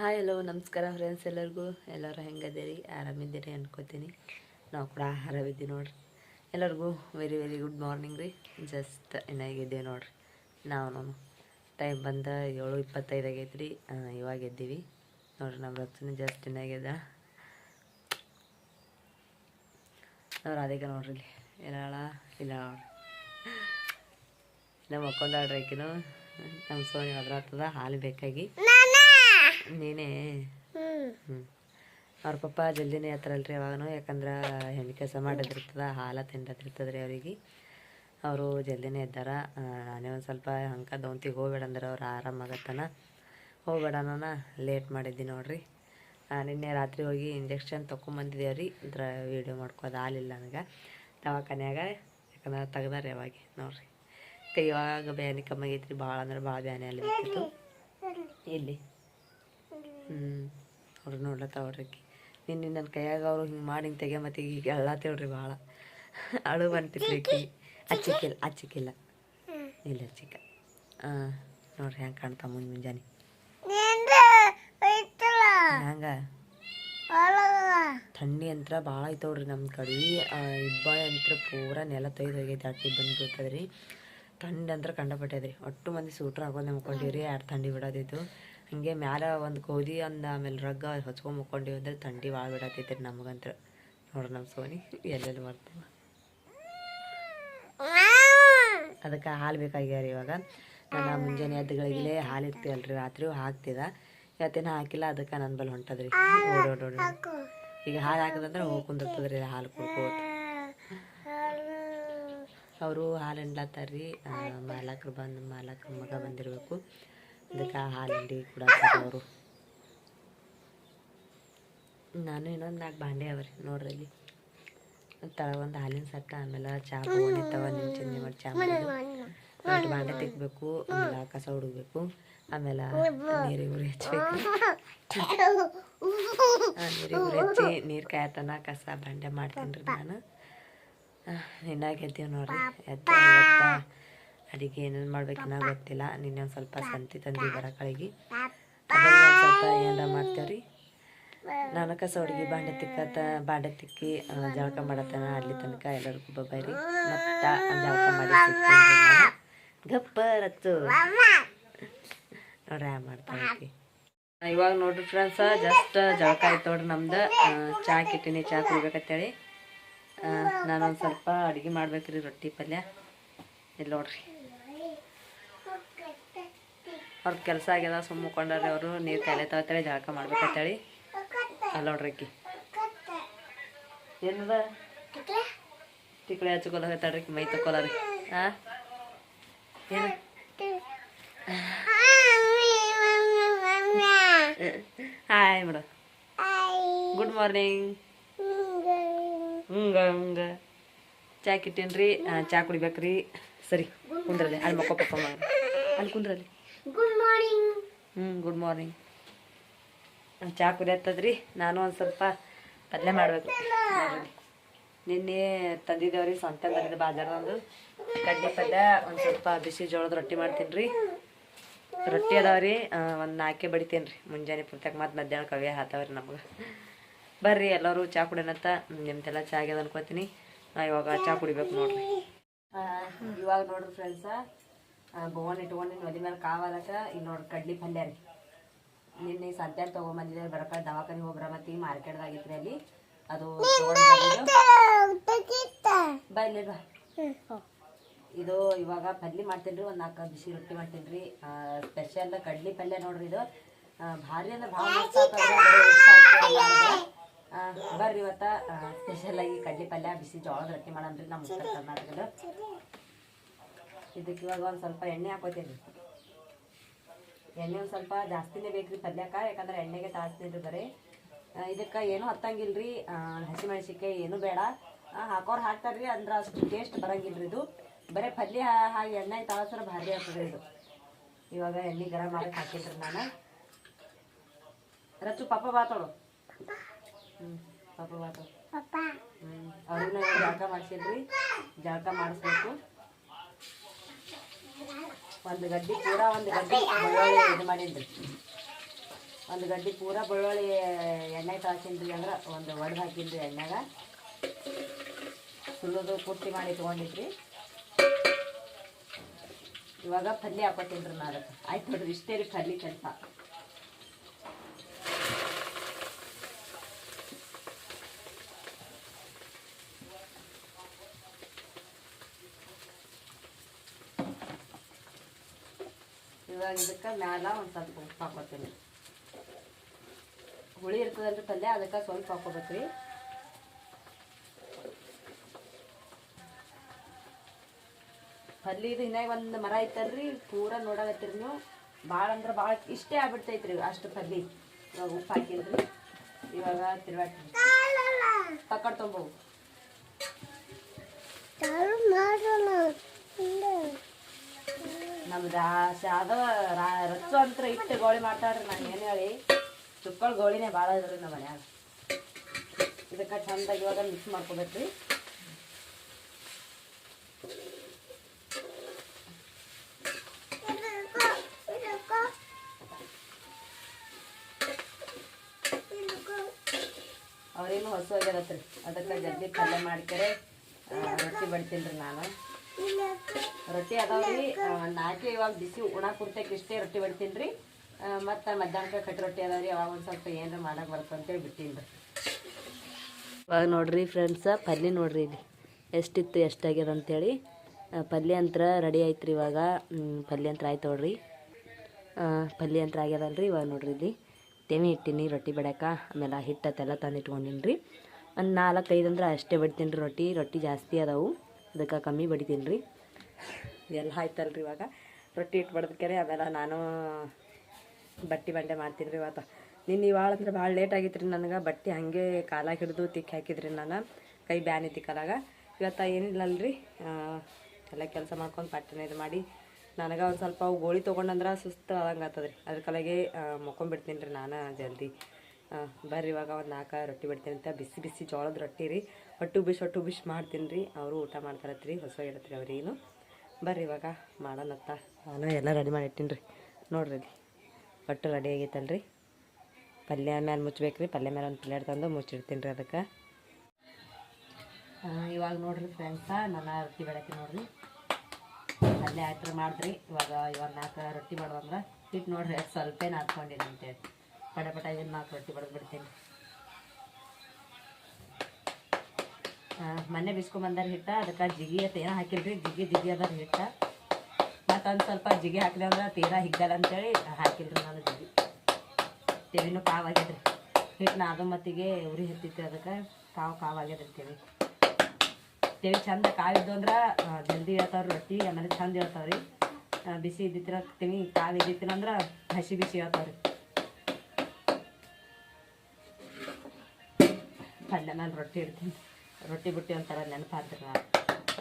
Hi hello ನಮಸ್ಕಾರ friends ಎಲ್ಲರಿಗೂ. ಎಲ್ಲರೂ ಹೆಂಗದಿರಿ ಆರಾಮಿದ್ದೀರಿ ಅನ್ಕೋತೀನಿ. ನಾವು ಕೂಡ ಆರಾಮಿದ್ದೀವಿ ನೋಡ್ರಿ. ಎಲ್ಲರಿಗೂ ವೆರಿ ವೆರಿ ಗುಡ್ ಮಾರ್ನಿಂಗ್ ರೀ. ಜಸ್ಟ್ ಇನ್ನಾಗಿದ್ದೀವಿ ನೋಡ್ರಿ. ನಾವು ಟೈಮ್ ಬಂದ ಏಳು ಇಪ್ಪತ್ತೈದು ಆಗೈತೆ ರೀ ಇವಾಗ ಎದ್ದೀವಿ. ನೋಡ್ರಿ ನಮ್ಮ ರಚನೆ ಜಸ್ಟ್ ಇನ್ನಾಗ್ಯದ ಅವ್ರು ಅದಕ್ಕೆ ನೋಡ್ರಿ ಇಲ್ಲಿ. ಇರಾಳ, ಇಲ್ಲ ನೋಡ್ರಿ. ನಮ್ಮ ಮಕ್ಕೊಂದಾಡ್ರಿ ಆಕಿನೂ ನಮ್ಮ ಸೋನಿ ಹಾಲು ಬೇಕಾಗಿ. ನೀನೇ. ಹ್ಞೂ ಅವ್ರ ಪಪ್ಪ ಜಲ್ದಿನೇ ಹತ್ರಲ್ರಿ ಅವಾಗನು ಯಾಕಂದ್ರೆ ಹೆಣ್ಣು ಕೆಲಸ ಮಾಡೋದಿರ್ತದ ಹಾಲು ತಿಂಡದಿರ್ತದ ರೀ ಅವ್ರಿಗೆ. ಅವರು ಜಲ್ದಿನೇ ಇದ್ದಾರ ನಾನೇ ಒಂದು ಸ್ವಲ್ಪ ಹಂಕ ದೌಂತಿಗೆ ಹೋಗ್ಬೇಡ ಅಂದ್ರೆ ಅವ್ರು ಆರಾಮಾಗತ್ತನ ಹೋಗ್ಬೇಡ ನಾನು ಲೇಟ್ ಮಾಡಿದ್ದಿ ನೋಡ್ರಿ. ನಿನ್ನೆ ರಾತ್ರಿ ಹೋಗಿ ಇಂಜೆಕ್ಷನ್ ತೊಗೊಂಬಂದಿದ್ದೇವೆ ರೀ ವಿಡಿಯೋ ವೀಡಿಯೋ ಮಾಡ್ಕೋದು ಹಾಲಿಲ್ಲ ನನಗೆ. ದವಾಖಾನ್ಯಾಗ ಯಾಕಂದ್ರೆ ತೆಗ್ದಾರ್ರಿ ಅವಾಗ ನೋಡ್ರಿ. ಇವಾಗ ಬ್ಯಾನಿ ಕಮ್ಮಿ ಐತ್ರಿ ಭಾಳ ಅಂದ್ರೆ ಭಾಳ ಬ್ಯಾನಿ ಅಲ್ಲಿ ಇಲ್ಲಿ. ಹ್ಞೂ ಅವ್ರು ನೋಡ್ಲತ್ತಾವ್ರಿ ನಿನ್ನೆ ನನ್ನ ಕೈಯಾಗ ಅವರು ಹಿಂಗೆ ಮಾಡಿ ಹಿಂಗೆ ತೆಗೆ ಮತ್ತೆ ಈಗ ಅಳ್ಳತ್ತೇವ್ರಿ ಭಾಳ ಅಳು ಬಂತಿದ್ರಿ ಅಚ್ಚಿಕ್ಕಿಲ್ಲ ಅಚ್ಚಿಕ್ಕಿಲ್ಲ ಇಲ್ಲ ಚಿಕ್ಕ. ಹಾಂ ನೋಡ್ರಿ ಹೆಂಗೆ ಕಾಣ್ತಾ ಮುಂಜ್ ಮುಂಜಾನೆ. ಹಂಗ? ಥಂಡಿ ಅಂತ್ರ ಭಾಳ ಐತವ್ರಿ ನಮ್ಮ ಕಡೆ. ಇಬ್ಬಾಳೆ ಅಂತ್ರ ಪೂರ ನೆಲ ತೊಯ್ದು ಹೋಗೈತೆ ಅಟ್ಟಿ ಬಂದು ಬೀಳ್ತದ್ರಿ ಥಂಡಿ ಅಂತ್ರ ಕಂಡಪಟ್ಟೈತ್ರಿ. ಒಟ್ಟು ಮಂದಿ ಸೂಟ್ರ್ ಹಾಕೊಂಡು ನಮ್ಕೊಂಡಿವ್ರಿ ಯಾರು ಥಂಡಿ ಬಿಡೋದಿತ್ತು. ಹಂಗೆ ಮ್ಯಾಲ ಒಂದು ಗೋದಿ ಅಂದ ಆಮೇಲೆ ರಗ್ಗ ಹೊಚ್ಕೊಂಡ್ ಮುಕ್ಕೊಂಡಿವಿ ಅಂದ್ರೆ ಥಂಡಿ ಭಾಳ ಬಿಡತ್ತೈತ್ರಿ ನಮಗಂತ್ರ. ನೋಡ್ರಿ ನಮ್ಮ ಸೋನಿ, ಎಲ್ಲೆಲ್ಲಿ ಮಾಡ್ತೀವ? ಅದಕ್ಕೆ ಹಾಲು ಬೇಕಾಗ್ಯಾರ ಇವಾಗ. ನಾನು ಮುಂಜಾನೆ ಎದ್ದುಗಳಿಗಲೇ ಹಾಲು ಇರ್ತೀವಲ್ರಿ ರಾತ್ರಿ ಹಾಕ್ತಿದ. ಇವತ್ತೇನು ಹಾಕಿಲ್ಲ, ಅದಕ್ಕೆ ನನ್ನ ಬಲ್ ಹೊಂಟದ್ರಿ. ಈಗ ಹಾಲು ಹಾಕಿದಂದ್ರೆ ಹೋಗಿ ಕುಂದಿರ್ತದ್ರಿ ಹಾಲು ಕುಡ್ಕೋದು ಅವರು ಹಾಲು ಹಿಂಡ್ಲತ್ತಾರ್ರಿ ಮಾಲಕ್ರು ಬಂದು, ಮಾಲಕ್ರ ಮಗ ಬಂದಿರಬೇಕು. ಅದಕ್ಕೆ ಹಾಲು ಹಿಂಡಿ ಕೂಡ ಅವರು ನಾನು ಇನ್ನೊಂದು ನಾಲ್ಕು ಬಾಂಡೆ ಅವರಿ ನೋಡ್ರಿ ಅಲ್ಲಿ. ತಳ, ಒಂದು ಹಾಲಿನ ಸಟ್ಟ ಆಮೇಲೆ ಚಾ ತಗೊಂಡಿತ್ತವ ನಿಮ್ಮ ಚಂದಿ ಮಾಡಿ ಚಾ ಮಾಡಿದ್ದು. ಎಂಟು ಬಾಂಡೆ ತೆಗಿಬೇಕು, ಆಮೇಲೆ ಕಸ ಹುಡುಗಬೇಕು, ಆಮೇಲೆ ನೀರಿಗೆ ಉರಿ ಹಚ್ಚಬೇಕು ನೀರಿಗೆ ಉರಿ ಹಚ್ಚಿ ನೀರು ಕಾಯತನ ಕಸ ಬಾಂಡೆ ಮಾಡ್ತೀನಿ ರೀ ನಾನು ನಿನ್ನಾಗ ಎದ್ದೀವಿ ನೋಡ್ರಿ. ಎದ್ದ ಅಡಿಗೆ ಏನೇನು ಮಾಡ್ಬೇಕನ್ನೋ ಗೊತ್ತಿಲ್ಲ. ನಿನ್ನೆ ಒಂದು ಸ್ವಲ್ಪ ಸಂತಿ ತಂದಿ ಬರ ಕಳಿಗೆ ಅದ್ರಲ್ಲಿ ಸ್ವಲ್ಪ ಏನಾರ ಮಾಡ್ತೇವ್ರಿ. ನಾನು ಕಸ ಹುಡುಗಿ ಬಾಂಡೆ ತಿಕ್ಕತ್ತ ಬಾಂಡೆ ತಿಕ್ಕಿ ಜಳಕ ಮಾಡತ್ತನ. ಅಲ್ಲಿ ತನಕ ಎಲ್ಲರಿಗೂ ಬಬ್ಬೈರಿ ಮತ್ತ ಜಳಕ ಮಾಡಿ ಗಪ್ಪರತ್ತು ನೋಡ್ರಿ ಆ ಮಾಡ್ತಾನೆ ಇವಾಗ ನೋಡ್ರಿ ಫ್ರೆಂಡ್ಸ ಜಸ್ಟ್ ಜಳಕ ಆಯ್ತು ನೋಡ್ರಿ ನಮ್ದು. ಚಾ ಕಿಟ್ಟಿನಿ ಚಾ ಕುಡಿಬೇಕಂತೇಳಿ ನಾನೊಂದು ಸ್ವಲ್ಪ ಅಡುಗೆ ಮಾಡ್ಬೇಕ್ರಿ ರೊಟ್ಟಿ ಪಲ್ಯ. ಇಲ್ಲಿ ನೋಡ್ರಿ. ಅವ್ರ ಕೆಲಸ ಆಗ್ಯದ, ಸುಮ್ಮ ಮುಕ್ಕೊಂಡಾರಿ ಅವರು. ನೀರು ಕಾಯ್ಲತ್ತೇಳಿ ಜಳಕ ಮಾಡ್ಬೇಕಂತೇಳಿ ಅಲ್ಲ ನೋಡ್ರಿ ಅಕ್ಕಿ. ಏನದ? ತಿಕ್ಕಳಿ ಹಚ್ಕೊಲ ಹೋಗ್ತಾಳ್ರಿ ಮೈ ತಕೊಲಾರಿ. ಹಾಂ ಏನು? ಹಾಯ್ ಮೇಡಮ್ ಗುಡ್ ಮಾರ್ನಿಂಗ್ ಹಂಗ ಹಂಗ. ಚಾ ಕಿಟ್ಟೇನ್ರಿ ಚಾ ಕುಡಿಬೇಕ್ರಿ. ಸರಿ ಕುಂದ್ರಲ್ಲಿ ಅಲ್ಲಿ ಮಕ್ಕ ಪಪ್ಪ ಮಾಡ್ರಿ ಅಲ್ಲಿ ಕುಂದ್ರಲ್ಲಿ ಗುಡ್ ಮಾರ್ನಿಂಗ್ ಹ್ಞೂ ಗುಡ್ ಮಾರ್ನಿಂಗ್ ಚಾ ಕುದಿಯತ್ತದ್ರಿ ನಾನು ಒಂದು ಸ್ವಲ್ಪ ಪಲ್ಯ ಮಾಡ್ಬೇಕು. ನಿನ್ನೆ ತಂದಿದ್ದೇವ್ರಿ ಸ್ವಂತ ಬಂದಿದ್ದೆ ಬಾಜಾರ್ದೊಂದು ಕಡ್ಡಿ ಪಲ್ಯ ಒಂದು ಸ್ವಲ್ಪ ಬಿಸಿ ಜೋಳದ ರೊಟ್ಟಿ ಮಾಡ್ತೀನಿ ರೀ ರೊಟ್ಟಿ ಅದಾವ್ರಿ ಒಂದು ನಾಲ್ಕೆ ಬಡಿತೀನಿ ರೀ ಮುಂಜಾನೆ ಪುರ್ತಕ ಮತ್ತು ಮಧ್ಯಾಹ್ನ ಕವಿಯ ಹಾತಾವ್ರಿ ನಮ್ಗೆ. ಬರ್ರಿ ಎಲ್ಲರೂ ಚಾ ಕುಡಿಯನತ್ತ ನಿಮ್ದೆಲ್ಲ ಚಾ ಆಗ್ಯದ ಅನ್ಕೋತೀನಿ. ನಾ ಇವಾಗ ಚಾ ಕುಡಿಬೇಕು ನೋಡ್ರಿ. ಇವಾಗ ನೋಡ್ರಿ ಫ್ರೆಂಡ್ಸ ಬೋನ್ ಇಟ್ಕೊಂಡು ಒಲಿ ಮೇಲೆ ಕಾವಾಲಕ ಇಲ್ಲಿ ನೋಡಿ ಕಡ್ಲಿ ಪಲ್ಯ ರೀ. ನಿನ್ನೆ ಸಂತ್ಯಾಗ ತೊಗೊಂಬಂದಿದ್ದೆ ಬರಕ ದವಾಖಾನೆ ಹೋಗ್ರ ಮತ್ತೆ ಮಾರ್ಕೆಟ್ದಾಗಿತ್ರಿ ಅಲ್ಲಿ. ಅದು. ಬಾ ಬಾ. ಇದು ಇವಾಗ ಪಲ್ಯ ಮಾಡ್ತೀನಿ ರೀ ಒಂದು ನಾಲ್ಕು ಬಿಸಿ ರೊಟ್ಟಿ ಮಾಡ್ತೇನ್ರಿ. ಸ್ಪೆಷಲ್ ಕಡ್ಲಿ ಪಲ್ಯ ನೋಡ್ರಿ ಇದು. ಭಾರಿ ಅಂದ್ರೆ. ಆ, ಬರ್ರಿ ಇವತ್ತ ಸ್ಪೆಷಲ್ ಆಗಿ ಕಡ್ಲಿ ಪಲ್ಯ ಬಿಸಿ ಜೋಳದ ರೊಟ್ಟಿ ಮಾಡಮ್ರಿ ನಮ್ಮ ಉತ್ತರ ಕರ್ನಾಟಕದ. ಇದಕ್ಕೆ ಇವಾಗ ಒಂದು ಸ್ವಲ್ಪ ಎಣ್ಣೆ ಹಾಕೋತೀನಿ. ಎಣ್ಣೆ ಒಂದು ಸ್ವಲ್ಪ ಜಾಸ್ತಿನೇ ಬೇಕು ರೀ ಪಲ್ಯಕ್ಕೆ ಯಾಕಂದ್ರೆ ಎಣ್ಣೆಗೆ ತಾಳ್ತೀನಿ ಬರೀ. ಇದಕ್ಕೆ ಏನು ರೀ ಹಸಿಮೆಣಸಿಕಾಯಿ ಏನು ಬೇಡ. ಹಾಕೋರು ಹಾಕ್ತಾರೆ ಹಾಕ್ತಾರ್ರಿ ಅಂದ್ರೆ ಅಷ್ಟು ಟೇಸ್ಟ್ ಬರಂಗಿಲ್ರಿ ಇದು. ಬರೀ ಪಲ್ಯ ಹಾಗೆ ಎಣ್ಣೆ ತಾಳಸ್ರೆ ಭಾರಿ ಆಗ್ತದೆ ಇದು. ಇವಾಗ ಎಣ್ಣೆ ಗರಂ ಮಾಡಕ್ ಹಾಕಿದ್ರಿ ನಾನು. ರಚ್ಚು ಪಾಪ ಬಾತೋಳು ಹ್ಞೂ ಪಾಪ ಬಾತೋಳು ಹ್ಞೂ ಅವ್ರನ್ನ ಜಳಕ ರೀ ಜಳಕ ಮಾಡಿಸ್ಬೇಕು. ಒಂದು ಗಡ್ಡಿ ಪೂರ, ಒಂದು ಗಡ್ಡಿ ಬೆಳ್ಳುಳ್ಳಿ ಇದು ಮಾಡಿದ್ರಿ. ಒಂದು ಗಡ್ಡಿ ಪೂರ ಬೆಳ್ಳುಳ್ಳಿ ಎಣ್ಣೆ ಹಾಕಿನ್ರಿ ಅಂದ್ರೆ, ಒಂದು ಒಡೆದು ಹಾಕಿನ್ರಿ ಎಣ್ಣೆಗ. ಸುಳ್ಳೋದು ಪೂರ್ತಿ ಮಾಡಿ ತೊಗೊಂಡಿದ್ರಿ. ಇವಾಗ ಪಲ್ಯ ಹಾಕೋತೀನಿ ನಾನು ಅದಕ್ಕೆ. ಆಯ್ತು ನೋಡ್ರಿ, ಇಷ್ಟೇ ರೀ ಪಲ್ಯ ಕೆಲಸ. ಇವಾಗ ಇದಕ್ಕೆ ಮ್ಯಾಲ ಒಂದು ಸ್ವಲ್ಪ ಉಪ್ಪು ಹಾಕೋತೀನಿ ಹುಳಿ ಇರ್ತದಲ್ರಿ ಪಲ್ಯ, ಅದಕ್ಕೆ ಸ್ವಲ್ಪ ಹಾಕೋಬೇಕ್ರಿ ಪಲ್ಯ ಇದು ಇನ್ನಾಗ ಒಂದು ಮರ ಐತಲ್ರಿ, ಪೂರ ನೋಡಾಕತ್ತೀರಿ ನೀವು. ಭಾಳ ಅಂದ್ರೆ ಭಾಳ ಇಷ್ಟೇ ಆಗ್ಬಿಡ್ತೈತ್ರಿ ಅಷ್ಟು ಪಲ್ಯ ಇವಾಗ ಉಪ್ಪು ಹಾಕಿದ್ರಿ ಇವಾಗ ತಿರುವಾಟಿ ಪಕ್ಕಡ್ ತೊಂಬೋವು ನಮ್ದು ಅದ ರಚ್ಚು ಅಂತ ಇಟ್ಟು ಗೋಳಿ ಮಾಡ್ತಾಳ್ರಿ ನಾನು ಏನು ಹೇಳಿ? ಚುಕ್ಕಳ ಗೋಳಿನೇ ಭಾಳ ಇದ್ರಿ ನಮ್ಮ ಮನ್ಯಾಗ. ಇದಕ್ಕೆ ಚಂದಾಗಿ ಇವಾಗ ಮಿಕ್ಸ್ ಮಾಡ್ಕೋಬೇಕ್ರಿ. ಅವ್ರೇನು ಹೊಸ ಹೋಗ್ಯದತ್ರಿ ಅದಕ್ಕೆ ಜಲ್ದಿ ಪಲ್ಯ ಮಾಡ್ಕರೆ ರೊಟ್ಟಿ ಬಡ್ತೀನಿ ರೀ ನಾನು. ರೊಟ್ಟಿ ಅದಾವ್ರಿ. ನಾಲ್ಕು ಇವಾಗ ಬಿಸಿ ಉಣ ಕುರ್ತಕ್ಕೆ ಇಷ್ಟೇ ರೊಟ್ಟಿ ಬಡ್ತೀನಿ ರೀ ಮತ್ತು ಮಧ್ಯಾಹ್ನ ಕಟ್ಟಿ ರೊಟ್ಟಿ ಅದಾವ್ರಿ. ಅವಾಗ ಒಂದು ಸ್ವಲ್ಪ ಏನಾರ ಮಾಡಕ್ಕೆ ಬರ್ತದೆ ಅಂತೇಳಿ ಬಿಟ್ಟೀನಿ ರೀ ಇವಾಗ ನೋಡ್ರಿ ಫ್ರೆಂಡ್ಸ ಪಲ್ಯ ನೋಡ್ರಿ ಇಲ್ಲಿ. ಎಷ್ಟಿತ್ತು, ಎಷ್ಟಾಗ್ಯದ ಅಂತೇಳಿ. ಪಲ್ಯ ಅಂತ್ರ ರೆಡಿ ಆಯ್ತು ರೀ ಇವಾಗ. ಪಲ್ಯ ಅಂತ್ರ ಆಯ್ತು ನೋಡ್ರಿ. ಪಲ್ಯ ಅಂತ್ರ ಆಗ್ಯದಲ್ರಿ ಇವಾಗ ನೋಡ್ರಿ ಇಲ್ಲಿ. ತೆಮಿ ಇಟ್ಟಿನಿ ರೊಟ್ಟಿ ಬಡ್ಯಾಕ ಆಮೇಲೆ ಹಿಟ್ಟತ್ತೆಲ್ಲ ತಂದು ಇಟ್ಕೊಂಡಿನಿ ರೀ ಒಂದು ನಾಲ್ಕು ಐದು ಅಂದ್ರೆ ಅಷ್ಟೇ ಬಿಡ್ತೀನಿ ರೀ ರೊಟ್ಟಿ. ರೊಟ್ಟಿ ಜಾಸ್ತಿ ಅದಾವು. ಅದಕ್ಕೆ ಕಮ್ಮಿ ಬಡಿತೀನಿ ರೀ. ಎಲ್ಲ ಆಯ್ತಲ್ರಿ ಇವಾಗ. ರೊಟ್ಟಿ ಇಟ್ಟು ಬಡ್ದಕ್ಕೆ ಆಮೇಲೆ ನಾನು ಬಟ್ಟೆ ಬಂಡೆ ಮಾಡ್ತೀನಿ ರೀ ಇವತ್ತು. ನಿನ್ನ ಇವಾಳ ಅಂದ್ರೆ ಭಾಳ ಲೇಟ್ ಆಗಿತ್ತು ರೀ ನನಗೆ. ಬಟ್ಟೆ ಹಾಗೆ ಕಾಲಾಗ ಹಿಡಿದು ತಿಕ್ಕಿ ಹಾಕಿದ್ರಿ ನಾನು. ಕೈ ಬ್ಯಾನ್ ಐತಿ ಕಾಲಾಗ. ಇವತ್ತು ರೀ ಎಲ್ಲ ಕೆಲಸ ಮಾಡ್ಕೊಂಡು ಪಟ್ಟನೆ ಇದು ಮಾಡಿ. ನನಗೆ ಒಂದು ಸ್ವಲ್ಪ ಅವು ಗೋಳಿ ತೊಗೊಂಡಂದ್ರೆ ಸುಸ್ತು ಆದಂಗೆ ಆಗ್ತದೆ ರೀ ಅದ್ರ ಕಲೆಗೆ ಮಕ್ಕೊಂಬಿಡ್ತೀನಿ ರೀ ನಾನು ಜಲ್ದಿ. ಬರ್ರಿ ಇವಾಗ ಒಂದು ನಾಲ್ಕು ರೊಟ್ಟಿ ಬಿಡ್ತೀನಿ ಅಂತ. ಬಿಸಿ ಬಿಸಿ ಜೋಳದ ರೊಟ್ಟಿ ರೀ. ಹೊಟ್ಟು ಬಿಸಿ ಹೊಟ್ಟು ಬಿಸಿ ಮಾಡ್ತೀನಿ ರೀ. ಅವರು ಊಟ ಮಾಡ್ತಾರತ್ರಿ, ಹೊಸ ಇರತ್ರಿ ಅವ್ರೇನು ಬರ್ರಿ ಇವಾಗ ಮಾಡೋಣತ್ತ ನಾನು ಎಲ್ಲ ರೆಡಿ ಮಾಡಿ ಇಟ್ಟೀನಿ ರೀ. ನೋಡ್ರಿ ಒಟ್ಟು ರೆಡಿ ಆಗೈತಲ್ರಿ. ಪಲ್ಯ ಮೇಲೆ ಮುಚ್ಚಬೇಕು ರೀ ಪಲ್ಯ ಮೇಲೆ ಒಂದು ಪ್ಲೇಟ್ ತಂದು ಮುಚ್ಚಿಡ್ತೀನಿ ರೀ ಅದಕ್ಕೆ. ಇವಾಗ ನೋಡ್ರಿ ಫ್ರೆಂಡ್ಸ ನಾನು ರೊಟ್ಟಿ ಬೆಳಕ್ಕೆ ನೋಡ್ರಿ. ಪಲ್ಯ ಆಯ್ತು ಮಾಡಿದ್ರಿ. ಇವಾಗ ಇವಾಗ ನಾಲ್ಕು ರೊಟ್ಟಿ ಮಾಡೋದಂದ್ರೆ ಹಿಟ್ಟು ನೋಡ್ರಿ, ಸ್ವಲ್ಪ ನಾದ್ಕೊಂಡಿನಿ ಅಂತೇಳಿ ಪಟ ಪಟ ಇದನ್ನು ನಾಲ್ಕು ರೊಟ್ಟಿ ಬಡ್ದು ಬಿಡ್ತೀನಿ. ಮೊನ್ನೆ ಬಿಸ್ಕೊಂಬಂದಾರ ಹಿಟ್ಟ, ಅದಕ್ಕೆ ಜಿಗಿ ಅಂತ ಏನೋ ಹಾಕಿಲ್ರಿ, ಜಿಗಿ ಜಿಗಿ ಅದಾರ ಹಿಟ್ಟ. ಮತ್ತು ಒಂದು ಸ್ವಲ್ಪ ಜಿಗಿ ಹಾಕಲಿ ಅಂದ್ರೆ ತೀರಾ ಹಿಗ್ಗಲ್ಲ ಅಂತೇಳಿ ಹಾಕಿಲ್ರಿ ನಾನು ಜಿಗಿ. ತೆವಿನೂ ಕಾವು ಆಗ್ಯದ್ರಿ. ಹಿಟ್ಟು ನಾದು ಮತ್ತಿಗೆ ಉರಿ ಹತ್ತಿತ್ತು ಅದಕ್ಕೆ ಕಾವು ಕಾವು ಆಗ್ಯದ ಅಂತೇಳಿ ತೆವಿ ಚಂದ ಕಾವಿದ್ದು ಅಂದ್ರೆ ಜಲ್ದಿ ಹೇಳ್ತಾವ್ರಿ ರೊಟ್ಟಿ, ಆಮೇಲೆ ಚಂದ ಹೇಳ್ತಾವ್ರಿ ಬಿಸಿ ಇದ್ದಿತ್ತಿರ ತೆವಿ ಕಾವು ಇದ್ದಿತ್ತಿರ ಅಂದ್ರೆ ಹಸಿ ಬಿಸಿ ಹೇಳ್ತಾವ್ರಿ ಪಲ್ಯ ನಾನು ರೊಟ್ಟಿ ಇಡ್ತೀನಿ. ರೊಟ್ಟಿ ಬುಟ್ಟಿ ಅಂತಾರ ನೆನಪಾದ್ರ ನಾನು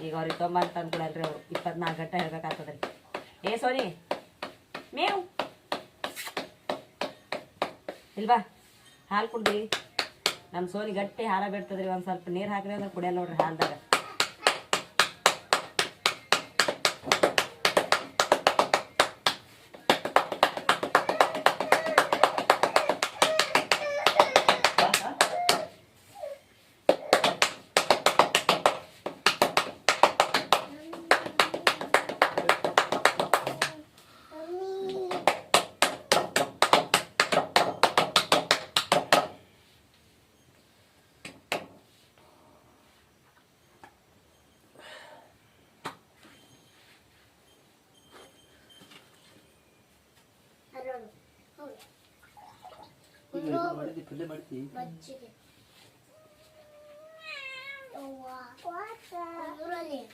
ಈಗ ಅವ್ರಿಗೆ ತೊಂಬಂತ ಅಂತ ಅನ್ಕೊಳಲ್ರಿ ಅವ್ರು ಇಪ್ಪತ್ನಾಲ್ಕು ಗಂಟೆ ಹೇಳ್ಬೇಕಾಗ್ತದ್ರಿ ಏ, ಸೋನಿ. ಮೇವು. ಇಲ್ವಾ? ಹಾಲು ಕುಡ್ದಿ. ನಮ್ಮ ಸೋನಿ ಗಟ್ಟಿ ಹಾಲ ಬಿಡ್ತದ್ರಿ, ಒಂದು ಸ್ವಲ್ಪ ನೀರು ಹಾಕ್ರಿ ಅಂದ್ರೆ ಕುಡಿಯಲ್ಲ ನೋಡ್ರಿ ಹಾಲ್ದಾಗ.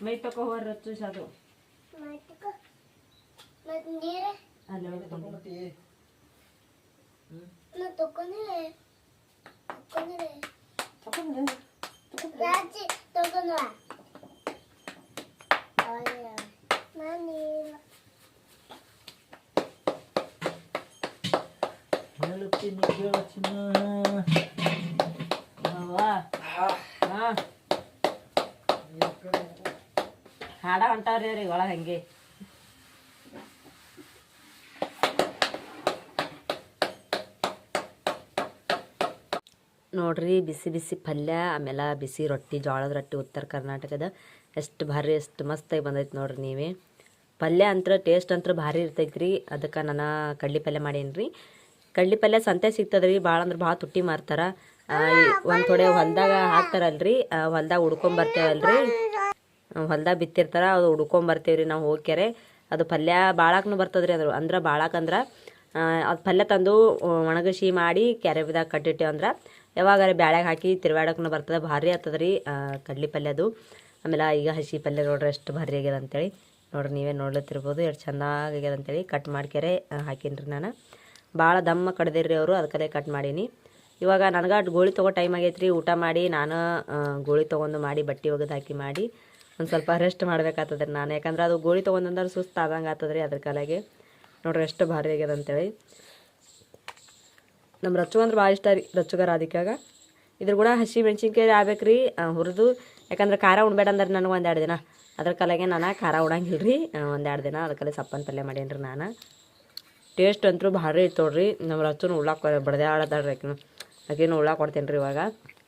ಮೈ ತಕೋ ಹೋರ್ ರಚ್ಚು ಸಾದು ಅಲ್ಲಿ ಹೋಗಿ ಹಾಡ ಹೊಂಟಾವ್ರಿ ಅವ್ರಿಗೆ ಒಳಗೆ ಹಂಗೆ. ನೋಡ್ರಿ, ಬಿಸಿ ಬಿಸಿ ಪಲ್ಯ ಆಮೇಲೆ ಬಿಸಿ ರೊಟ್ಟಿ, ಜೋಳದ ರೊಟ್ಟಿ ಉತ್ತರ ಕರ್ನಾಟಕದ. ಎಷ್ಟು ಭಾರಿ, ಎಷ್ಟು ಮಸ್ತಾಗಿ ಬಂದೈತೆ ನೋಡ್ರಿ ನೀವೇ. ಪಲ್ಯ ಅಂತ್ರ ಟೇಸ್ಟ್ ಅಂತ್ರ ಭಾರಿ ಇರ್ತೈತೆ ರೀ ಅದಕ್ಕೆ ನಾನು ಕಡ್ಲಿ ಪಲ್ಯ ಮಾಡೇನಿ ರೀ ಕಡ್ಲಿ ಪಲ್ಯ ಸಂತೆ ಸಿಗ್ತದೆ ರೀ ಭಾಳ ಅಂದ್ರೆ ಭಾಳ ತುಟ್ಟಿ ಮಾರ್ತಾರ. ಒಂದು ಥೋಡೆ ಹೊಲ್ದಾಗ ಹಾಕ್ತಾರಲ್ರಿ ಹೊಲ್ದಾಗ ಹುಡ್ಕೊಂಬರ್ತೇವಲ್ರಿ ಹೊಲ್ದಾಗ ಬಿತ್ತಿರ್ತಾರ, ಅದು ಹುಡ್ಕೊಂಬರ್ತೀವಿ ರೀ ನಾವು ಹೋಗ್ಯಾರೆ ಅದು ಪಲ್ಯ ಭಾಳಕ್ಕೂ ಬರ್ತದ್ರಿ ಅದ್ರ ಅದು ಅಂದ್ರೆ. ಭಾಳಕ್ಕಂದ್ರೆ ಅದು ಪಲ್ಯ ತಂದು ಒಣಗಸಿ ಮಾಡಿ ಕ್ಯಾರೆಬಿದಾಗ ಕಟ್ಟಿಟ್ಟೆ ಅಂದ್ರೆ. ಯಾವಾಗಾರ ಬ್ಯಾಳ್ಯಾಗ ಹಾಕಿ ತಿರ್ವಾಡಕ್ಕೂ ಬರ್ತದೆ, ಭಾರಿ ಆಗ್ತದ್ರಿ ಕಡ್ಲಿ ಪಲ್ಯದು ಆಮೇಲೆ ಈಗ ಹಸಿ ಪಲ್ಯ ನೋಡ್ರಿ ಎಷ್ಟು ಭಾರಿ ಆಗ್ಯದ ಅಂತೇಳಿ. ನೋಡ್ರಿ ನೀವೇ ನೋಡ್ಲತ್ತಿರ್ಬೋದು, ಎಷ್ಟು ಚೆಂದಾಗಿ ಆಗ್ಯದ ಅಂತೇಳಿ. ಕಟ್ ಮಾಡ್ಕ್ಯಾರೆ ಹಾಕೀನಿ ನಾನು. ಭಾಳ ದಮ್ಮ ಕಡ್ದಿರ್ರಿ ಅವರು ಅದಕ್ಕಲ್ಲೇ ಕಟ್ ಮಾಡೀನಿ. ಇವಾಗ ನನಗೆ ಅಟ್ ಗೋಳಿ ತೊಗೋ ಟೈಮ್ ಆಗೈತೆ ರೀ ಊಟ ಮಾಡಿ, ನಾನು ಗೋಳಿ ತೊಗೊಂಡು ಮಾಡಿ, ಬಟ್ಟೆ ಒಗೆದು ಹಾಕಿ ಮಾಡಿ, ಒಂದು ಸ್ವಲ್ಪ ರೆಸ್ಟ್ ಮಾಡಬೇಕಾಗ್ತದ್ರಿ ನಾನು. ಯಾಕಂದ್ರೆ ಅದು ಗೋಳಿ ತೊಗೊಂಡಂದ್ರೆ ಸುಸ್ತು ಆದಂಗೆ ಆಗ್ತದ್ರಿ ಅದ್ರ ಕಾಲಾಗೆ. ನೋಡ್ರಿ ಎಷ್ಟು ಭಾರಿ ಆಗ್ಯದ ಅಂತೇಳಿ. ನಮ್ಮ ರಚ್ಚು ಅಂದ್ರೆ ಭಾಳ ಇಷ್ಟ ರೀ ರಚ್ಚುಗ ರಾಧಿಕಾಗ ಇದ್ರ ಕೂಡ ಹಸಿ ಮೆಣಸಿನ್ಕಾಯಿ ಆಗ್ಬೇಕು ರೀ ಹುರಿದು. ಯಾಕಂದ್ರೆ ಖಾರ ಉಣ್ಬೇಡ ಅಂದ್ರೆ ನನಗೆ ಒಂದೆರಡು ದಿನ. ಅದ್ರ ಕಾಲಾಗೆ ನಾನು ಖಾರ ಉಣಂಗಿಲ್ಲ ರೀ ಒಂದೆರಡು ದಿನ ಅದಕ್ಕಲ್ಲೇ ಸಪ್ಪನ ಪಲ್ಯ ಮಾಡೇನಿ ರೀ ನಾನು. ಟೇಸ್ಟ್ ಅಂತೂ ಭಾರಿ ಐತೆ ನೋಡ್ರಿ. ನಮ್ಮ ರಚ್ಚುನು ಉಳ್ಳಾಕ ಬಡ್ದೆ ರೀ ಆಕಿನು. ಆಕಿನು ಉಳ್ಳಾಕ ಕೊಡ್ತೀನಿ ರೀ ಇವಾಗ.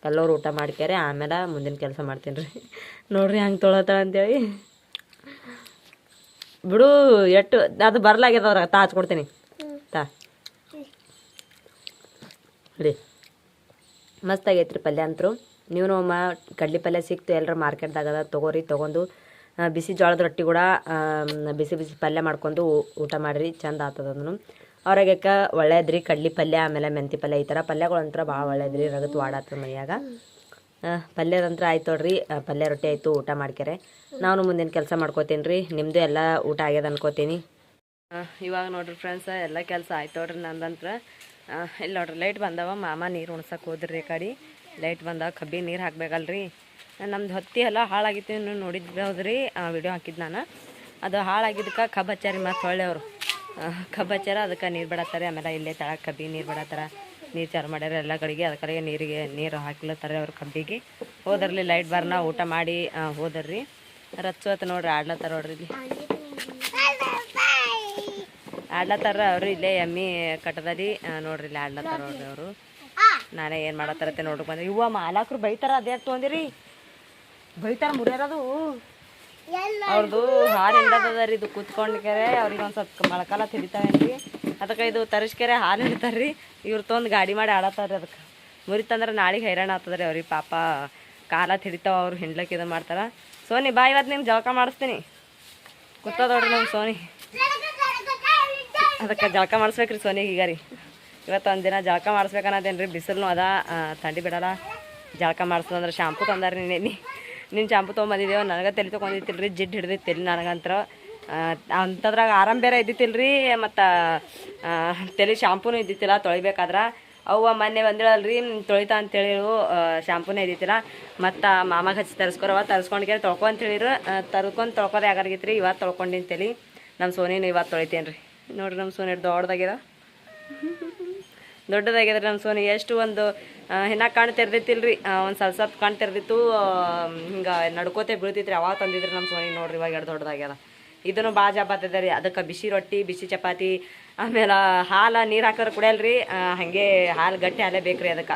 ಎಲ್ಲರೂ ಊಟ ಮಾಡ್ಕ್ಯಾರೆ ಆಮೇಲೆ ಮುಂದಿನ ಕೆಲಸ ಮಾಡ್ತೀನಿ ರೀ ನೋಡ್ರಿ ಹಂಗೆ ತೊಳತಾಳ ಅಂತೇಳಿ. ಬಿಡು, ಎಟ್ಟು, ಅದು ಬರ್ಲಾಗ್ಯದವ್ರ ತಾ ಹಚ್ಕೊಡ್ತೀನಿ. ತಾ. ರೀ. ಮಸ್ತ್ ಆಗೈತೆ ರೀ ಪಲ್ಯ ಅಂತರು ನೀವು ನಮ್ಮ ಕಡ್ಲಿ ಪಲ್ಯ ಸಿಕ್ತು ಎಲ್ಲರ ಮಾರ್ಕೆಟ್ದಾಗ ಅದ, ತೊಗೋರಿ, ತೊಗೊಂಡು ಬಿಸಿ ಜೋಳದ ರೊಟ್ಟಿ ಕೂಡ ಬಿಸಿ ಬಿಸಿ ಪಲ್ಯ ಮಾಡ್ಕೊಂಡು ಊಟ ಮಾಡಿರಿ, ಚಂದ ಆಗ್ತದ ಅದನ್ನು ಅವ್ರಾಗಕ್ಕ ಒಳ್ಳೇದ್ರಿ, ಕಡ್ಲಿ ಪಲ್ಯ, ಆಮೇಲೆ ಮೆಂತಿ ಪಲ್ಯ ಈ ಥರ ಪಲ್ಯಗಳಂತ್ರ ಭಾಳ ಒಳ್ಳೇದ್ರಿ, ರಗತ್ ವಾಡಾತ ಮನೆಯಾಗ. ಪಲ್ಯದಂತ್ರ ಆಯ್ತು ನೋಡ್ರಿ ಪಲ್ಯ ರೊಟ್ಟಿ ಆಯಿತು, ಊಟ ಮಾಡ್ಕ್ಯಾರೆ. ನಾನು ಮುಂದಿನ ಕೆಲಸ ಮಾಡ್ಕೋತೀನಿ ರೀ ನಿಮ್ಮದು ಎಲ್ಲ ಊಟ ಆಗ್ಯದ ಅನ್ಕೋತೀನಿ. ಇವಾಗ ನೋಡ್ರಿ ಫ್ರೆಂಡ್ಸ್ ಎಲ್ಲ ಕೆಲಸ ಆಯ್ತು ನೋಡ್ರಿ ನಂದಂತ್ರ. ಇಲ್ಲಿ ನೋಡ್ರಿ ಲೈಟ್ ಬಂದವ, ಮಾಮ ನೀರು ಉಣ್ಸಕ್ಕೆ ಹೋದ್ರಿ ಕಡೆ. ಲೈಟ್ ಬಂದವ, ಕಬ್ಬಿ ನೀರು ಹಾಕ್ಬೇಕಲ್ರಿ. ನಮ್ದು ಹತ್ತಿ ಎಲ್ಲ ಹಾಳಾಗಿತ್ತು ಇನ್ನು ನೋಡಿದ್ವಿ ಹೌದ್ರಿ. ವಿಡಿಯೋ ಹಾಕಿದ್ದು ನಾನು. ಅದು ಹಾಳಾಗಿದ್ದಕ್ಕೆ ಕಬ್ಬು ಹಚ್ಚಾರಿ ಮತ್ತು ಹೊಳ್ಳೆ ಅವರು. ಕಬ್ಬು ಹಚ್ಚಾರ, ಅದಕ್ಕೆ ನೀರು ಬಿಡತ್ತಾರೆ. ಆಮೇಲೆ ಇಲ್ಲೇ ತಳ ಕಬ್ಬಿ ನೀರು ಬಿಡತ್ತಾರ. ನೀರು ಚಾರು ಮಾಡ್ಯಾರ ಎಲ್ಲ ಕಡೆಗೆ. ಅದಕ್ಕೆ ನೀರಿಗೆ ನೀರು ಹಾಕ್ಲತ್ತಾರೆ ಅವ್ರ ಕಬ್ಬಿಗೆ. ಹೋದ್ರಲ್ಲಿ ಲೈಟ್ ಬರ್ನ ಊಟ ಮಾಡಿ ಹೋದರ್ರಿ ರಚ್ಚು ಆತ ನೋಡ್ರಿ, ಆಡ್ಲತ್ತಾರ ನೋಡ್ರಿ ಇಲ್ಲಿ. ಆಡ್ಲತ್ತಾರ ಅವರು ಇಲ್ಲೇ ಎಮ್ಮಿ ಕಟ್ಟದಲ್ಲಿ ನೋಡ್ರಿ ಇಲ್ಲಿ ಆಡ್ಲತ್ತಾರ ನೋಡ್ರಿ ಅವರು. ನಾನೇ ಏನು ಮಾಡತ್ತಾರತ್ತೆ ನೋಡ್ರಿ ಬಂದ್ರೆ ಇವ ಮಾಲಾಕರು ಬೈತಾರ, ಅದೇ ತೊಗೊಂದಿರಿ ಬೈತಾರ ಮುರಿಯಾರದು. ಅವ್ರದ್ದು ಹಾಲು ಹಿಂಡದ ರೀ ಇದು ಕೂತ್ಕೊಂಡ್ಕೆರೆ ಅವ್ರಿಗೆ ಒಂದು ಸ್ವಲ್ಪ ಮೊಳಕಾಲ ತಿಡಿತಾವೇನ್ರಿ ಅದಕ್ಕೆ ಇದು ತರಿಸ್ಕೆರೆ ಹಾಲು ಹಿಡಿತಾರ್ರಿ. ಇವ್ರು ತೊಂದು ಗಾಡಿ ಮಾಡಿ ಆಡತ್ತಾರ್ರಿ ಅದಕ್ಕೆ. ಮುರಿತಂದ್ರೆ ನಾಳೆಗೆ ಹೈರಾಣ ಆಗ್ತದ್ರಿ ಅವ್ರಿಗೆ ಪಾಪ. ಕಾಲ ತಿಡಿತಾವ ಅವ್ರು ಹಿಂಡ್ಲಕ್ಕೆ ಇದು ಮಾಡ್ತಾರೆ. ಸೋನಿ, ಬಾ ಇವತ್ತು ನಿಮ್ಗೆ ಜಳಕ ಮಾಡಿಸ್ತೀನಿ. ಕೂತದೋಡ್ರಿ ನಮ್ಮ ಸೋನಿ. ಅದಕ್ಕೆ ಜಳಕ ಮಾಡಿಸ್ಬೇಕ್ರಿ ಸೋನಿಗೆ ಈಗ ರೀ. ಇವತ್ತು ಒಂದಿನ ದಿನ ಜಳಕ ಮಾಡಿಸ್ಬೇಕನ್ನೋದೇನು ರೀ ಬಿಸಿಲು ಅದ. ಥಂಡಿ ಬಿಡಲ್ಲ. ಜಳಕ ಮಾಡಿಸ್ತಂದ್ರೆ ಶಾಂಪು ತಂದಾರಿ ನೀನು ನಿನ್ನ ಶಾಂಪು ತೊಗೊಂಬಂದಿದ್ದೇವೆ ನನಗೆ ತಲೆ ತೊಗೊಂಡಿತ್ತಿಲ್ಲ ರೀ ಜಿಡ್ಡು ಹಿಡ್ದಿತ್ತಿಲ್ಲ ನನಗಂತ್ರ. ಅಂಥದ್ರಾಗ ಆರಾಮ ಬೇರೆ ಇದ್ದಿತ್ತಿಲ್ಲ ರೀ ಮತ್ತು ತಲೆ ಶಾಂಪೂನು ಇದ್ದಿತ್ತಿಲ್ಲ, ತೊಳಿಬೇಕಾದ್ರೆ. ಅವ್ವ ಮೊನ್ನೆ ಬಂದಿಳಲ್ರಿ ತೊಳಿತಾ ಅಂತೇಳಿ ಶಾಂಪೂನೇ ಇದ್ದಿತ್ತಿಲ್ಲ. ಮತ್ತು ಮಾಮಾಗ ಹಚ್ಚಿ ತರಿಸ್ಕೊರವ ತರಿಸ್ಕೊಂಡ್ಗೆ ತೊಳ್ಕೊ ಅಂತ ಹೇಳಿರು ತರ್ಕೊಂಡು ತೊಳ್ಕೊದೆ ಆಗಾರ್ಗಿತ್ತು ರೀ ಇವತ್ತು ತೊಳ್ಕೊಂಡಿನ ತಲೆ. ನಮ್ಮ ಸೋನಿನ ಇವತ್ತು ತೊಳಿತೇನೆ ರೀ ನೋಡಿರಿ ನಮ್ಮ ಸೋನಿ ದೊಡ್ಡದಾಗ್ಯದ. ದೊಡ್ಡದಾಗ್ಯದ್ರಿ ನಮ್ಮ ಸೋನಿ ಎಷ್ಟು ಒಂದು ಹೆಣ್ಣ ತೆರ್ದಿತ್ತಿಲ್ರಿ ಒಂದು ಸ್ವಲ್ಪ ಸ್ವಲ್ಪ ಕಾಣ್ತಿರ್ತಿತ್ತು ಹಿಂಗೆ ನಡ್ಕೋತೆ ಬೀಳ್ತಿತ್ರಿ. ಅವಾಗ ತಂದಿದ್ರಿ ನಮ್ಮ ಸೋನಿ ನೋಡ್ರಿ, ಇವಾಗ ಎರಡು ದೊಡ್ಡದಾಗ್ಯದ ಇದನ್ನು ಭಾಳ ಜಪಾತಿದೆ ರೀ. ಅದಕ್ಕೆ ಬಿಸಿ ರೊಟ್ಟಿ, ಬಿಸಿ ಚಪಾತಿ, ಆಮೇಲೆ ಹಾಲು ನೀರು ಹಾಕಿದ್ರೆ ಕುಡಿಯಲ್ರಿ. ರೀ ಹಾಗೆ ಹಾಲು ಗಟ್ಟಿ ಹಾಲೇ ಬೇಕ್ರಿ ಅದಕ್ಕೆ.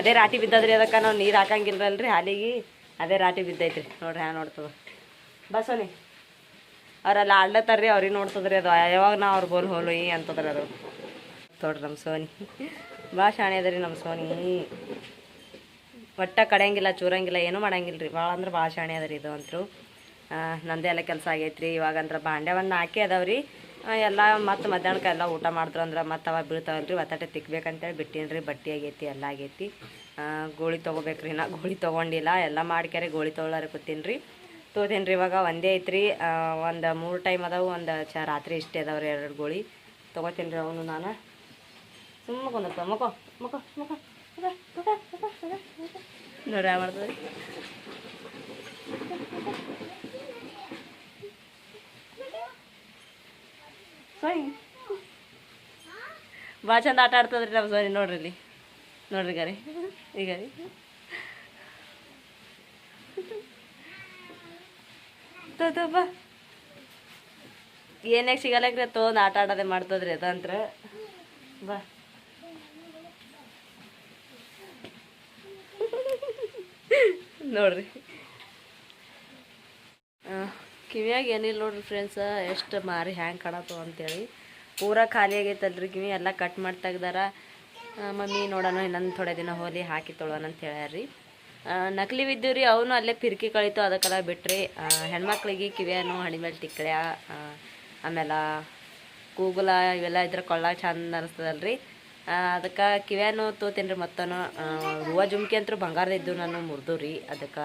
ಅದೇ ರಾಟಿ ಬಿದ್ದದ್ರಿ ಅದಕ್ಕೆ, ನಾವು ನೀರು ಹಾಕಂಗಿಲ್ಲಲ್ರಿ ಹಾಲಿಗೆ. ಅದೇ ರಾಟಿ ಬಿದ್ದೈತ್ರಿ. ನೋಡ್ರಿ ಹಾಂ ನೋಡ್ತದ. ಬಾ ಸೋನಿ. ಅವರೆಲ್ಲ ಆಡ್ಲತ್ತಾರ್ರಿ ಅವ್ರಿಗೆ ನೋಡ್ತದ್ರಿ ಅದು. ಯಾವಾಗ ನಾ ಅವ್ರು ಬೋಲ್ ಹೋಲು ಈ ಅಂತದ್ರಿ ಅದು. ನೋಡ್ರಿ ನಮ್ಮ ಸೋನಿ. ಭಾಳ ಶಾಣೆ ಅದ ರೀ ನಮ್ಮ ಸೋನಿ. ಒಟ್ಟ ಕಡೆಯಂಗಿಲ್ಲ, ಚೂರಂಗಿಲ್ಲ, ಏನೂ ಮಾಡಂಗಿಲ್ಲ ರೀ ಭಾಳ ಅಂದ್ರೆ ಭಾಳ ಶಾಣೆ ಅದ ರೀ ಇದು ಅಂತರು ನಂದೇ ಎಲ್ಲ ಕೆಲಸ ಆಗೈತ್ರಿ. ಇವಾಗಂದ್ರೆ ಬಾಂಡ್ಯವನ್ನು ಹಾಕಿ ರೀ. ಎಲ್ಲ ಮತ್ತು ಮಧ್ಯಾಹ್ನಕ್ಕೆ ಎಲ್ಲ ಊಟ ಮಾಡಿದ್ರು ಅಂದ್ರೆ ಮತ್ತೆ ಅವ ಬೀಳ್ತಾವಲ್ರಿ ಒತ್ತಟೆ ತಿಕ್ಬೇಕಂತೇಳಿ ಬಿಟ್ಟೀನಿ ರೀ ಬಟ್ಟೆ ಆಗೈತಿ, ಎಲ್ಲ ಆಗೈತಿ. ಗೋಳಿ ಗೋಳಿ ತೊಗೋಬೇಕ್ರಿ. ನಾ ಗೋಳಿ ತೊಗೊಂಡಿಲ್ಲ. ಎಲ್ಲ ಮಾಡ್ಕ್ಯಾರೆ, ಗೋಳಿ ತೊಗೊಳ್ಳಾರ ಕೂತೀನಿ ರೀ ತೋತೀನಿ ರೀ ಇವಾಗ ಒಂದೇ ಐತ್ರಿ. ಒಂದು ಮೂರು ಟೈಮ್ ಅದಾವು. ಒಂದು ಚ, ರಾತ್ರಿ ಇಷ್ಟೇ ಅದಾವ್ರಿ ಎರಡು ಗೋಳಿ. ತೊಗೋತೀನಿ ರೀ ಅವನು ನಾನು. ಸುಮ್ಮ ಕೊಂದಪ್ಪ ಮಕೋ ಮಕೋ ಮಕೋ ನೋಡಿ ಯಾವ ಮಾಡ್ತದೆ ಸೋನಿ ಭಾಳ ಚಂದ ಆಟ ಆಡ್ತದ್ರಿ ನಮ್ಮ ಸರಿ ನೋಡ್ರಿ ಇಲ್ಲಿ ನೋಡ್ರಿ ಗಾರಿ ಈಗ ರೀ ಬಾ ಏನಾಗ ಸಿಗಲ್ಲಕ್ರಿ ತೋನ್ ಆಟ ಆಡೋದೇ ಮಾಡ್ತದ್ರಿ ಅದಂತ್ರ ಬಾ. ನೋಡ್ರಿ. ಕಿವಿಯಾಗ ಏನಿಲ್ಲ ನೋಡ್ರಿ ಫ್ರೆಂಡ್ಸ ಎಷ್ಟು ಮಾರಿ ಹ್ಯಾಂಗೆ ಕಾಣತ್ತು ಅಂತೇಳಿ. ಪೂರ ಖಾಲಿ ಆಗೈತಲ್ರಿ ಕಿವಿ ಎಲ್ಲ ಕಟ್ ಮಾಡಿ ತೆಗ್ದಾರ. ಮಮ್ಮಿ ನೋಡೋಣ ಇನ್ನೊಂದು ಥೋಡೆ ದಿನ ಹೋಲಿ ಹಾಕಿ ತೊಳೋಣ ಅಂತ ಹೇಳ್ಯಾರ್ರಿ. ಆ, ನಕಲಿ ಬಿದ್ದೀವಿ ರೀ ಅವನು ಅಲ್ಲೇ ಪಿರ್ಕಿ ಕಳೀತು ಅದಕ್ಕೆಲ್ಲ ಬಿಟ್ರಿ. ಹೆಣ್ಮಕ್ಳಿಗೆ ಕಿವಿಯನ್ನು ಹಣಿ ಮೇಲೆ ಟಿಕ್ಳ್ಯ ಆಮೇಲೆ ಕೂಗುಲ ಇವೆಲ್ಲ ಇದ್ರೆ ಕೊಳ್ಳ ಚಂದ ಅನಿಸ್ತದಲ್ರಿ. ಅದಕ್ಕೆ ಕಿವ್ಯಾನು ತೋತೇನ್ರಿ ಮತ್ತನು ಹೂವು ಜುಮ್ಕಿ ಅಂತೂ ಬಂಗಾರದ ಇದ್ದು ನಾನು ಮುರಿದು ರೀ. ಅದಕ್ಕೆ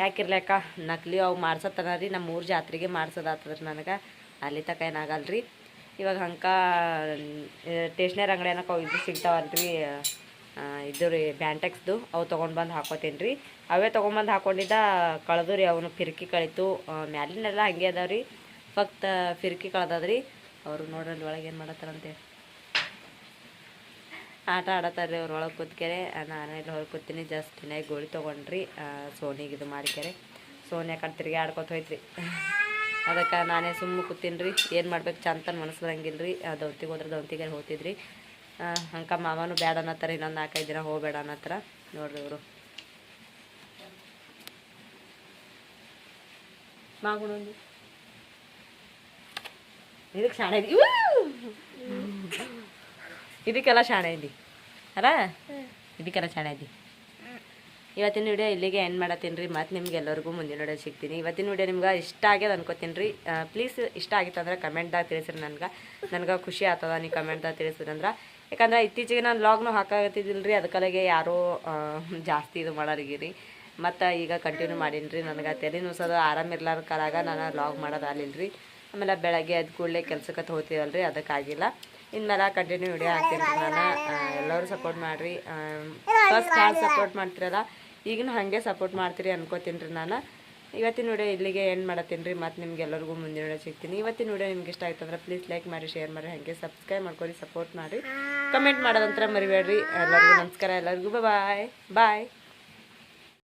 ಯಾಕಿರ್ಲಕ್ಕ ನಕಲಿ ಅವು ಮಾಡ್ಸತ್ತನ ರೀ, ನಮ್ಮ ಊರ ಜಾತ್ರೆಗೆ ಮಾಡ್ಸೋದಾತದ್ರಿ ನನಗೆ. ಅಲ್ಲಿ ತಕ ಏನಾಗಲ್ಲ ರೀ ಇವಾಗ ಹಂಕ ಸ್ಟೇಷ್ನರಿ ಅಂಗಡಿ ಏನಕ್ಕೆ ಅವು ಇದು ಸಿಗ್ತಾವಲ್ರಿ ಇದು ರೀ, ಬ್ಯಾಂಟೆಕ್ಸ್ದು. ಅವು ತೊಗೊಂಡು ಬಂದು ಹಾಕೋತೀನಿ ರೀ ಅವೇ ತೊಗೊಂಬಂದು ಹಾಕೊಂಡಿದ್ದ, ಕಳೆದು ರೀ, ಅವನು ಫಿರ್ಕಿ ಕಳಿತು. ಮ್ಯಾಲಿನೆಲ್ಲ ಹಂಗೆ ಅದಾವ ರೀ ಫಕ್ತ ಫಿರ್ಕಿ ಕಳ್ದದ್ರಿ. ಅವರು ನೋಡ್ರಲ್ಲಿ ಒಳಗೆ ಏನು ಮಾಡತ್ತಾರಂತೆ ಆಟ ಆಡತ್ತಾರ್ರಿ ಅವ್ರ ಒಳಗೆ ಕೂತ್ಕೆರೆ. ನಾನು ಇಲ್ಲಿ ಹೊರಗೆ ಕೂತೀನಿ. ಜಸ್ಟ್ ಇನ್ನೇ ಗೋಳಿ ತೊಗೊಂಡ್ರಿ. ಸೋನಿಗೆ ಇದು ಮಾಡಿಕೆರೆ. ಸೋನಿ ಯಾಕಂತ ತಿರುಗಿ ಆಡ್ಕೊತ ಹೋಯ್ತ್ರಿ. ಅದಕ್ಕೆ ನಾನೇ ಸುಮ್ಮನೆ ಕೂತೀನಿ ರೀ ಏನು ಮಾಡ್ಬೇಕು ಚಂತನ ಮನಸ್ಸು ಬರಂಗಿಲ್ಲ ರೀ ದೌತಿಗೆ ಹೋದ್ರೆ ದೌತಿಗೆ ಹೋಗ್ತಿದ್ರಿ ಹಂಗ ಮಾವನು ಬೇಡ ಅನ್ನತ್ತಾರ. ಇನ್ನೊಂದು ನಾಲ್ಕೈದು ದಿನ ಹೋಗಬೇಡ ಅನ್ನತ್ತರ. ನೋಡ್ರಿ ಇವರು. ಮಾಗುಣೊಂದು ಇದಕ್ಕೆ ಶಾಣೆ ಇದಕ್ಕೆಲ್ಲ ಶಾಣೆ ಇದ್ದಿ ಅಲ್ಲ? ಇದಕ್ಕೆಲ್ಲ ಶಾಣೆ ಇದ್ದಿ. ಇವತ್ತಿನ ವಿಡಿಯೋ ಇಲ್ಲಿಗೆ ಎಂಡ್ ಮಾಡತ್ತೀನಿ ರೀ ಮತ್ತು ನಿಮ್ಗೆ ಎಲ್ಲರಿಗೂ ಮುಂದಿನ ವಿಡಿಯೋ ಸಿಗ್ತೀನಿ. ಇವತ್ತಿನ ವಿಡಿಯೋ ನಿಮ್ಗೆ ಇಷ್ಟ ಆಗ್ಯದ ಅನ್ಕೋತೀನಿ ರೀ ಪ್ಲೀಸ್ ಇಷ್ಟ ಆಗಿತ್ತು ಅಂದ್ರೆ ಕಮೆಂಟ್ದಾಗ ತಿಳಿಸ್ರಿ ನನ್ಗೆ. ನನಗೆ ಖುಷಿ ಆಗ್ತದ ನೀವು ಕಮೆಂಟ್ದಾಗ ಅಂದ್ರೆ ಯಾಕಂದ್ರೆ ಇತ್ತೀಚೆಗೆ ನಾನು ಲಾಗ್ನು ಹಾಕಾಗತ್ತಿದ್ದಿಲ್ಲ ರೀ ಅದಕ್ಕಲಾಗೆ ಯಾರೋ ಜಾಸ್ತಿ ಇದು ಮಾಡೋರಿಗಿರಿ. ಮತ್ತು ಈಗ ಕಂಟಿನ್ಯೂ ಮಾಡೀನಿ ರೀ ನನಗೆ. ತಲೆ ನುಸೋದು ಆರಾಮ ಇರ್ಲಾರ್ದ ಕಾಲಾಗ ನಾನು ಲಾಗ್ ಮಾಡೋದಾಗಲಿಲ್ಲ ರೀ ಆಮೇಲೆ ಬೆಳಗ್ಗೆ ಎದ್ದು ಕೂಡಲೇ ಕೆಲಸಕ್ಕೆ ಹೋಗ್ತೀವಲ್ಲ ರೀ ಅದಕ್ಕಾಗಿಲ್ಲ. ಇನ್ಮೇಲೆ ಕಂಟಿನ್ಯೂ ವಿಡಿಯೋ ಹಾಕ್ತೀನಿ ರೀ ನಾನು. ಎಲ್ಲರೂ ಸಪೋರ್ಟ್ ಮಾಡಿರಿ. ಫಸ್ಟ್ ಕಾಲ್ ಸಪೋರ್ಟ್ ಮಾಡ್ತಿರಲ್ಲ, ಈಗಿನ ಹಾಗೆ ಸಪೋರ್ಟ್ ಮಾಡ್ತೀರಿ ಅನ್ಕೋತೀನಿ ರೀ ನಾನು. ಇವತ್ತಿನ ವಿಡಿಯೋ ಇಲ್ಲಿಗೆ ಏನು ಮಾಡತ್ತೀನಿ ರೀ. ಮತ್ತು ನಿಮ್ಗೆ ಎಲ್ಲರಿಗೂ ಮುಂದಿನ ವಿಡಿಯೋ ಸಿಗ್ತೀನಿ. ಇವತ್ತಿನ ವಿಡಿಯೋ ನಿಮ್ಗೆ ಇಷ್ಟ ಆಯ್ತು ಅಂದ್ರೆ ಪ್ಲೀಸ್ ಲೈಕ್ ಮಾಡಿ ಶೇರ್ ಮಾಡಿ, ಹಾಗೆ ಸಬ್ಸ್ಕ್ರೈಬ್ ಮಾಡ್ಕೊಳ್ಳಿ ಸಪೋರ್ಟ್ ಮಾಡಿ. ಕಮೆಂಟ್ ಮಾಡೋದಂತ್ರ ಮರಿಬೇಡ್ರಿ. ಎಲ್ಲರಿಗೂ ನಮಸ್ಕಾರ. ಎಲ್ಲರಿಗೂ ಬಾಯ್ ಬಾಯ್